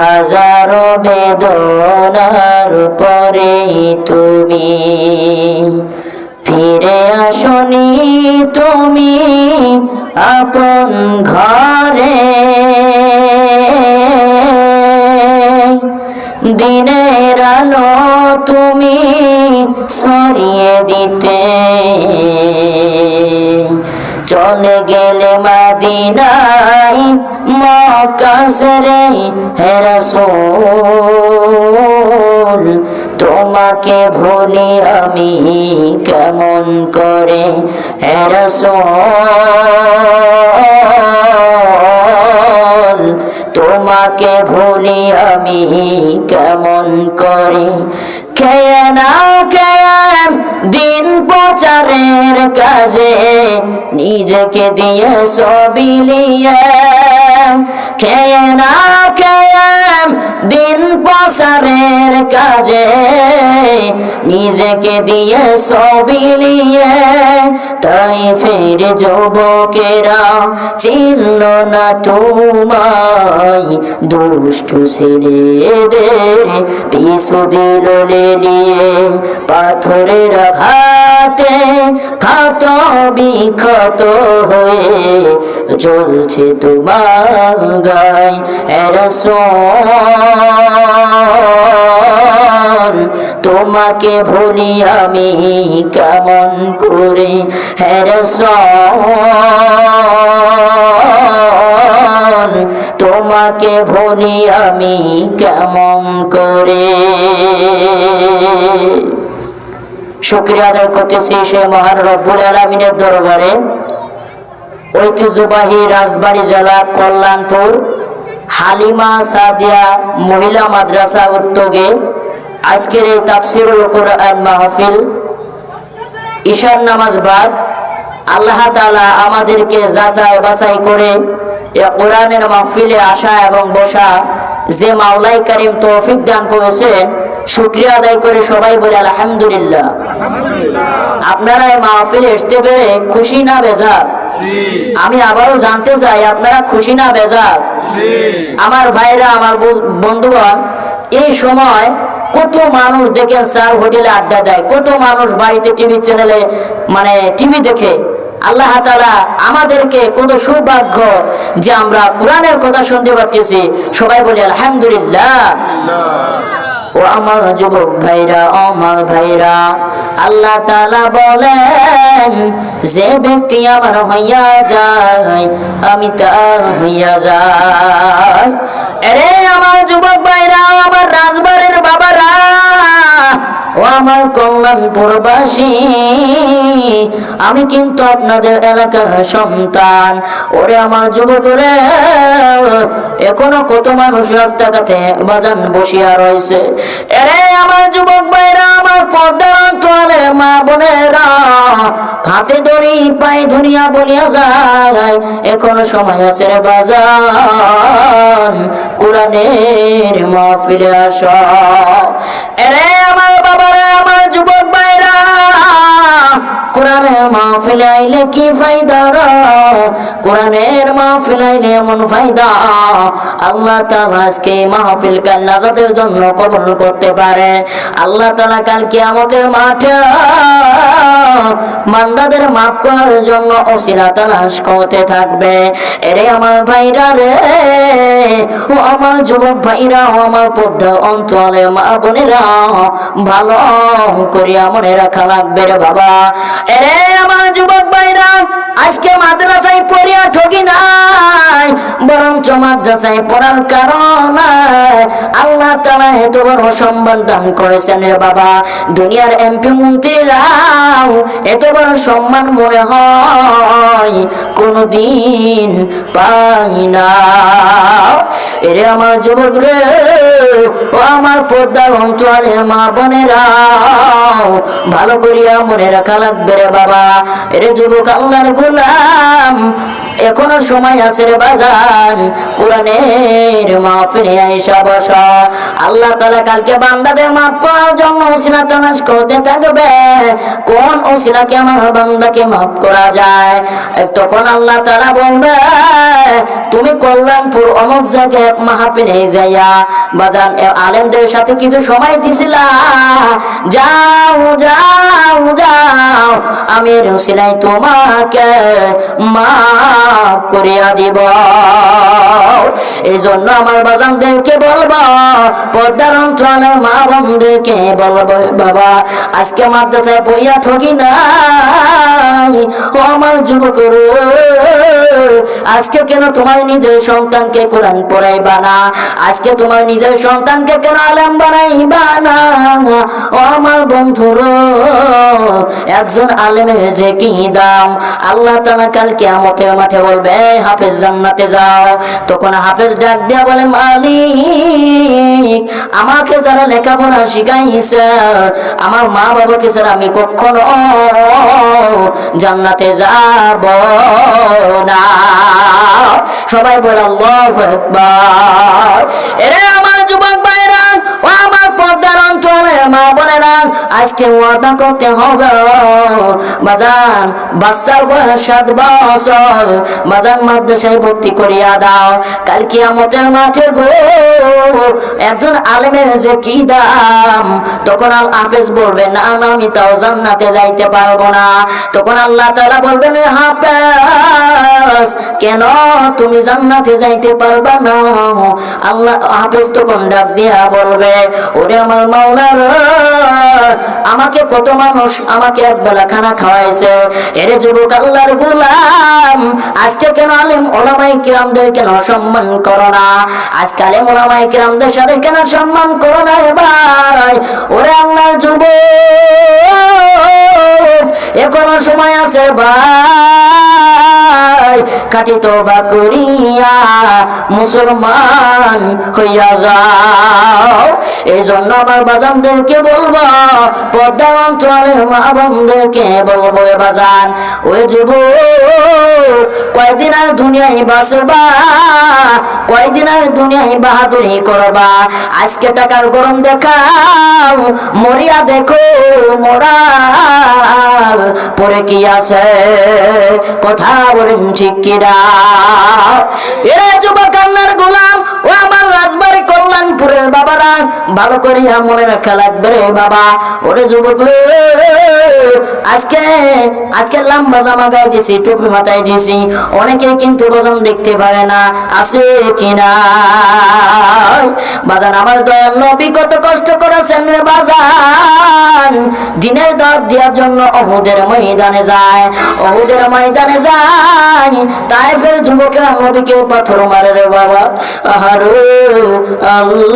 হাজারো বেদনার পরে তুমি। ফিরে আসনি তুমি আপন ঘরে। দিনের আলো তুমি সরিয়ে দিতে। চলে গেলে মাদিনাই মকাসরে হেরাসোল তোমাকে ভুলি আমি কেমন করে? হেরাসোল তোমাকে ভুলি আমি কেমন করে? দিন প্রচারের কাজে, নিজেকে দিয়ে সবিলিয়ে খেয়ে না খেয়ে দিন পসারের কাজে? নিজেকে দিয়ে সবিলিয়ে তাই ফের যুবকেরা চিনল না তোমায়। দুষ্ট ছেলেদের পিছু দিল লেলিয়ে, পাথরের ঘাতে খাত বিক্ষত হয়ে জ্বলছে তোমার গায়। এরসন তোমাকে ভুলি আমি কেমন করে হেরসন তোমাকে ভুলি আমি কেমন করে? শুক্রিয়া আদায় করতেছি সে মহান রব্বুল আলমিনের দরবারে। ঐতিহ্যবাহী রাজবাড়ী জেলা কল্যাণপুর, হালিমা সাদিয়া মহিলা মাদ্রাসা উদ্যোগে আজকের এই তাফসিরুল কোরআন মাহফিল ঈশান নামাজ বাদ আল্লাহ আমাদেরকে যাচাই বাছাই করে এ কোরআনের মাহফিলে আসা এবং বসা যে মাওলাই করিম তৌফিক দান করেছেন শুক্রিয়া আদায় করে সবাই বলে আলহামদুলিল্লাহ। আপনারা এই মাহফিলে আসতে পেরে খুশি না বেজাল? আমি আবারও জানতে চাই আপনারা খুশি না বেজাল? আমার ভাইরা আমার বন্ধুগণ এই সময় কত মানুষ দেখেন স্যার হোটেলে আড্ডা দেয়, কত মানুষ বাড়িতে টিভি চ্যানেলে মানে টিভি দেখে। আল্লাহ তাআলা আমাদেরকে কত সৌভাগ্য যে আমরা কোরআনের কথা শুনতে পারতেছি। সবাই বলি, আলহামদুলিল্লাহ। ও আমার যুবক ভাইরা আমার ভাইরা, আল্লাহ তালা বলেন, যে ব্যক্তি আমার হইয়া যায়, আমি তার হইয়া আরে আমার যুবক আমার কল্যাণপুরবাসী আমি কিন্তু আপনাদের এলাকার সন্তান। ওরে আমার যুবকরে, এখনও কত মানুষ রাস্তাঘাটে বাজান বসিয়া রয়েছে। এরে আমার যুবক ভাইরা, আমার পর্দার অঞ্চলে মা বোনেরা, হাতে ধরি পায়ে ধরিয়া বলিয়া যায়, এখনও সময় আছে রে বাজান, কোরআনের মাহফিলে আস। কোরআনের মাহফিলে আইলে কি ফায়দা র? কোরআনের মাহফিল আইলে এমন ফায়দা? আল্লাহ তাআলা আজকে মাহফিল কাল নাজাতের জন্য কবুল করতে পারে। আল্লাহ তাআলা কাল কিয়ামতের মাঠে মান্দাদের মাফ করার জন্য অসিলা তালাশ করতে থাকবে। এরে আমার ভাইরা রে, ও আমার যুবক ভাইরা, ও আমার পর্দা অঞ্চলে মা বোনেরা, ভালো করিয়া মনে রাখা লাগবে রে বাবা। এরে আমার যুবক ভাইরা, আজকে মাদ্রাসায় পড়িয়া ঠকি নাই, বরঞ্চ মাদ্রাসায় পড়ার কারণে দান করেছেন রে বাবা। দুনিয়ার এমপি মন্ত্রীরাও এত বড় সম্মান মনে হয়, কোনদিন পাই না। এরে আমার যুবক রে, ও আমার মা ভালো করিয়া মনে রাখা লাগবে রে বাবা। এরে যুবক আল্লাহর গোলাম, এখনও সময় আছে রে বাজান, কোরআনের মাহফিলে আইসা বসা। আল্লাহ তালা কালকে বান্দাদের মাফ করার জন্য ওসিলা তালাশ করতে থাকবে। কোন ওসিলাকে আমার বান্দাকে মাফ করা যায়? তখন আল্লাহ তালা বলবে তুমি কল্যাণপুর অমুক জায়গায় এক মাহফিলে যাইয়া। বাজান আলেমদের সাথে কিছু সময় দিছিলা। যাও যাও যাও, আমি তোমাকে মাফ করিয়া দিব। এই জন্য আমার বাজানদেরকে বলব, পর্দার অঞ্চলের মা বোনদেরকে বলব, বাবা, আজকে মাদ্রাসায় পইয়া ঠকি নাই। ও আমার যুবক আজকে কেন তোমার নিজের সন্তানকে কোরআন পড়াইবা না। আজকে তোমার নিজের সন্তানকে কেন আলাম বানাইবা না? ও আমার বন্ধুর, একজন আলেমের যে কি দাম? আল্লাহ তালা কাল কেয়ামতের মাঠে বলবে "এই হাফেজ জান্নাতে যাও। তখন হাফেজ ডাক দিয়া বলে, মালিক আমাকে যারা লেখাপড়া শিখাইছে, আমার মা বাবাকে স্যার আমি কখনো জান্নাতে যাব না। সবাই বলে, আল্লাহ এরে আমার যুবক আজকে ওয়াদা করতে হবে। বাজান বাচ্চার বয়স সাত বছর বাজান মাদ্রাসায় ভর্তি করিয়া দাও। কাল কিয়ামতের মাঠে গো, একজন আলেমের যে কি দাম? তখন আল হাফেজ বলবে, না না, আমি তাও জান্নাতে যাইতে পারব না। তখন আল্লাহ তাআলা বলবেন, "এ হাফেজ, কেন তুমি জান্নাতে যাইতে পারবা না? আল্লাহ হাফেজ তখন ডাক দিয়া বলবে, ওরে আমার মাওলার আমাকে কত মানুষ আমাকে এক বেলা খানা খাওয়াইছে। এরে যুবক আল্লাহর গুলাম, আজকে কেন আলেম ওলামাই কিরামদের কেন সম্মান করো না? আজকে আলেম ওলামাই কিরামদের সাথে কেন সম্মান করো না রে ভাই? ওরে আল্লাহর যুবক এখনও সময় আছে ভাই? কাটি তোবা করিয়া মুসলমান হইয়া যাও। এই জন্য আমার বাজানদেরকে বলব পদ্মা অঞ্চলে মা বোনদেরকে বলব বাজান ওই যুব কয়দিন আর দুনিয়ায় বাসবা কয়দিন আর দুনিয়ায় বাহাদুরি করবা, আজকে টাকার গরম দেখাও, মরিয়া দেখো মোরা পরে কি আছে? কথা বলেন শিক্ষিরা এরা যুবক আল্লাহর গোলাম, ও আমার রাজবাড়ি কল্যাণপুরের বাবারা, ভালো করিয়া মনে রাখা লাগবে রে বাবা। ওরে যুবক আজকে আজকে লম্বা জামা গায়ে দিছি টুপি মাথায় দিছি অনেকে কিন্তু বজন দেখতে পারে না, আছে কিনা বাজান, আমার দয়াল নবী কত কষ্ট করেছেন রে বাজান। দিনের দাঁত দেওয়ার জন্য অহুদের ময়দানে যায়, অহুদের ময়দানে যায়। তাই ফের যুবকেরা নবীকে পাথর মারে রে বাবা। আহারে আল্লাহ।